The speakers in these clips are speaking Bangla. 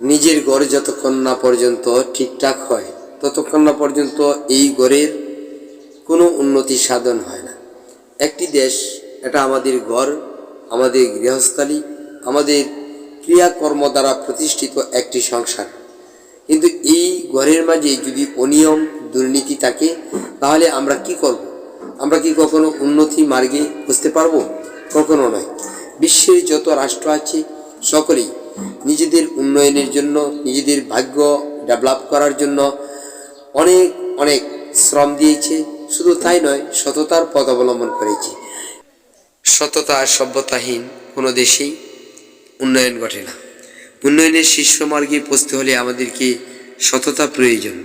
নিজের ঘর যতক্ষণ না পর্যন্ত ঠিকঠাক হয় ততক্ষণ না পর্যন্ত এই ঘরের কোনো উন্নতি সাধন হয় না। একটি দেশ, এটা আমাদের ঘর, আমাদের গৃহস্থালী, আমাদের ক্রিয়াকর্ম দ্বারা প্রতিষ্ঠিত একটি সংসার। কিন্তু এই ঘরের মাঝে যদি অনিয়ম, দুর্নীতি থাকে, তাহলে আমরা কি করব। আমরা কি কখনো উন্নতি মার্গে বুঝতে পারব? কখনো নয়। বিশ্বের যত রাষ্ট্র আছে, সকলেই নিজেদের উন্নয়নের জন্য, নিজেদের ভাগ্য ডেভেলপ করার জন্য অনেক অনেক শ্রম দিয়েছে। শুধু তাই নয়, সততার পথ অবলম্বন করেছে। সততা আর সভ্যতাহীন কোনো দেশেই উন্নয়ন ঘটে না। উন্নয়নের শীর্ষ মার্গে পৌঁছতে হলে আমাদেরকে সততা প্রয়োজন।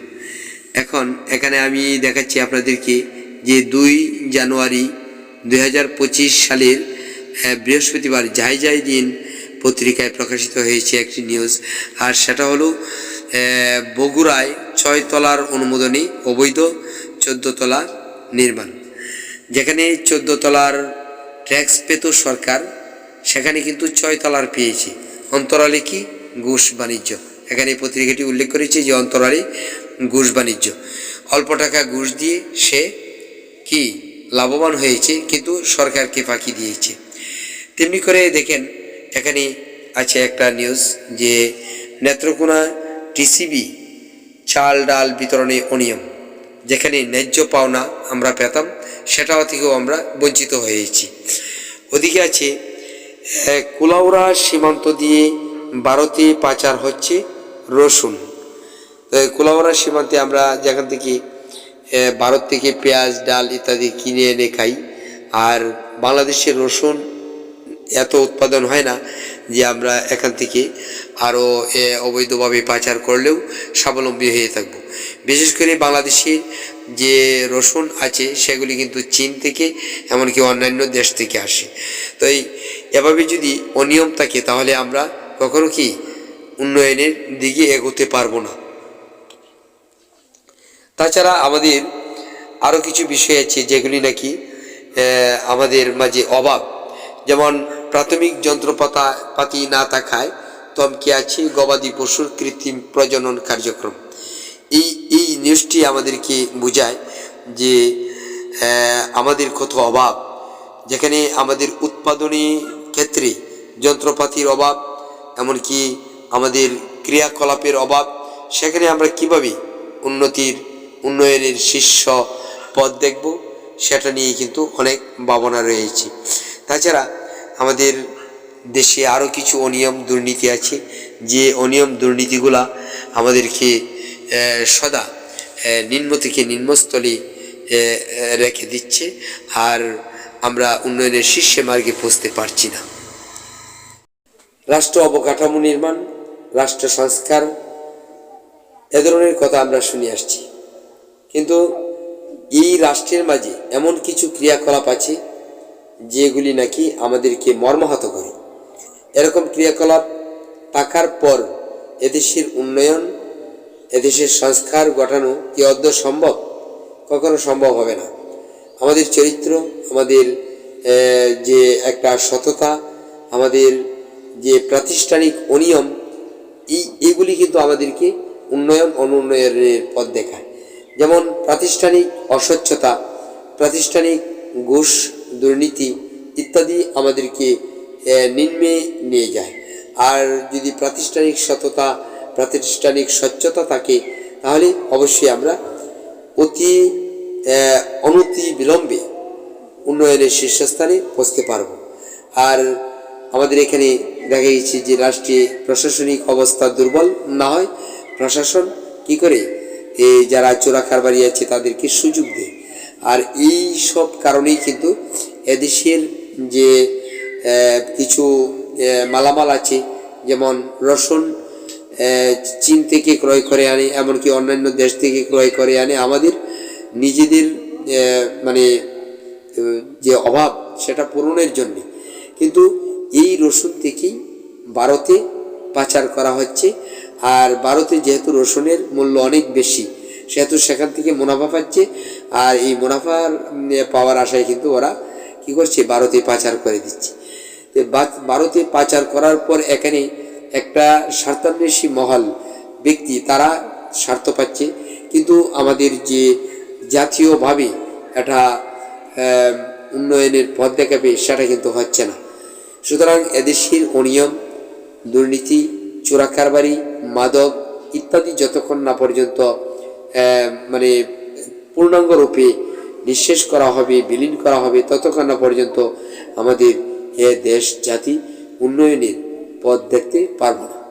এখন এখানে আমি দেখাচ্ছি আপনাদেরকে যে দুই জানুয়ারি দুই হাজার পঁচিশ সালের বৃহস্পতিবার যাই যাই দিন পত্রিকায় প্রকাশিত হয়েছে একটি নিউজ আর সেটা হলো বগুড়ায় ছয়তলার অনুমোদনে, অবৈধ চোদ্দ তলা নির্মাণ। যেখানে চোদ্দ তলার ট্যাক্স পেত সরকার, সেখানে কিন্তু ছয় তলার পেয়েছে। অন্তরালে কি? ঘুষ বাণিজ্য। এখানে পত্রিকাটি উল্লেখ করেছে যে অন্তরালে ঘুষ বাণিজ্য। অল্প টাকা ঘুষ দিয়ে সে কি লাভবান হয়েছে, কিন্তু সরকারকে ফাঁকি দিয়েছে। তেমনি করে দেখেন এখানে আছে একটা নিউজ যে নেত্রকোনা টিসিবি চাল ডাল বিতরণে অনিয়ম যেখানে ন্যায্য পাওনা আমরা পেতাম সেটাও থেকেও আমরা বঞ্চিত হয়েছি। ওদিকে আছে আহ, কুলাউড়া সীমান্ত দিয়ে ভারতে পাচার হচ্ছে রসুন। কুলাউড়া সীমান্তে আমরা যেখান থেকে ভারত থেকে পেঁয়াজ ডাল ইত্যাদি কিনে এনে খাই আর বাংলাদেশের রসুন এত উৎপাদন হয় না যে আমরা এখান থেকে আরও অবৈধভাবে পাচার করলেও স্বাবলম্বী হয়ে থাকব। বিশেষ করে বাংলাদেশের যে রসুন আছে, সেগুলি কিন্তু চীন থেকে, এমনকি অন্যান্য দেশ থেকে আসে। তো এই, এভাবে যদি অনিয়ম থাকে, তাহলে আমরা কখনো কি উন্নয়নের দিকে এগোতে পারব না? তাছাড়া আমাদের আরও কিছু বিষয় আছে, যেগুলি নাকি আমাদের মাঝে অভাব। যেমন প্রাথমিক যন্ত্রপাতা পাতি না থাকায় তমকে আছে, গবাদি পশুর কৃত্রিম প্রজনন কার্যক্রম। এই এই নিউজটি আমাদেরকে বোঝায় যে আমাদের কত অভাব। যেখানে আমাদের উৎপাদনী ক্ষেত্রে যন্ত্রপাতির অভাব, এমনকি আমাদের ক্রিয়াকলাপের অভাব, সেখানে আমরা কীভাবে উন্নতির, উন্নয়নের শীর্ষ পথ দেখব, সেটা নিয়ে কিন্তু অনেক ভাবনা রয়েছে। তাছাড়া আমাদের দেশে আরও কিছু অনিয়ম দুর্নীতি আছে, যে অনিয়ম দুর্নীতিগুলা আমাদেরকে সদা নিম্ন থেকে নিম্নস্থলে রেখে দিচ্ছে, আর আমরা উন্নয়নের শীর্ষে মার্গে পৌঁছতে পারছি না। রাষ্ট্র অবকাঠামো নির্মাণ, রাষ্ট্র সংস্কার, এ ধরনের কথা আমরা শুনে আসছি। কিন্তু এই রাষ্ট্রের মাঝে এমন কিছু ক্রিয়াকলাপ আছে যেগুলি নাকি আমাদেরকে মর্মাহত করে। এরকম ক্রিয়াকলাপ থাকার পর এদেশের উন্নয়ন, এদেশের সংস্কার ঘটানো কি অদ্য সম্ভব? কখনো সম্ভব হবে না। আমাদের চরিত্র, আমাদের যে একটা সততা, আমাদের যে প্রাতিষ্ঠানিক অনিয়ম, এই, এগুলি কিন্তু আমাদেরকে উন্নয়ন, অনুন্নয়নের পথ দেখায়। যেমন প্রাতিষ্ঠানিক অস্বচ্ছতা, প্রাতিষ্ঠানিক ঘুষ দুর্নীতি ইত্যাদি আমাদেরকে নিম্নে নিয়ে যায়। আর যদি প্রাতিষ্ঠানিক সততা, প্রাতিষ্ঠানিক স্বচ্ছতা থাকে, তাহলে অবশ্যই আমরা অতি অনতি বিলম্বে উন্নয়নের শীর্ষস্থানে পৌঁছতে পারব। আর আমাদের এখানে দেখা গেছে যে রাষ্ট্রে প্রশাসনিক অবস্থা দুর্বল না হয়, প্রশাসন কি করে এই যারা চোরা কারবারি আছে তাদেরকে সুযোগ দেয়। আর এই সব কারণেই কিন্তু এদেশের যে কিছু মালামাল আছে, যেমন রসুন চীন থেকে ক্রয় করে আনে, এমনকি অন্যান্য দেশ থেকে ক্রয় করে আনে, আমাদের নিজেদের মানে যে অভাব, সেটা পূরণের জন্য। কিন্তু এই রসুন থেকেই ভারতে পাচার করা হচ্ছে, আর ভারতে যেহেতু রসুনের মূল্য অনেক বেশি সেহেতু সেখান থেকে মুনাফা পাচ্ছে আর এই মুনাফার পাওয়ার আশায় কিন্তু ওরা কি করছে? ভারতে পাচার করে দিচ্ছে। ভারতে পাচার করার পর এখানে একটা স্বার্থান্বেষী মহল ব্যক্তি তারা স্বার্থ পাচ্ছে। কিন্তু আমাদের যে জাতীয়ভাবে আহ, উন্নয়নের পথ দেখাবে সেটা কিন্তু হচ্ছে না। সুতরাং এদেশের অনিয়ম দুর্নীতি চোরা কারবারি মাদক ইত্যাদি যতক্ষণ না পর্যন্ত মানে পূর্ণাঙ্গ রূপে নিঃশেষ করা হবে, বিলীন করা হবে ততক্ষণ না পর্যন্ত আমাদের এ দেশ জাতি উন্নয়নের পথ দেখতে পারব না।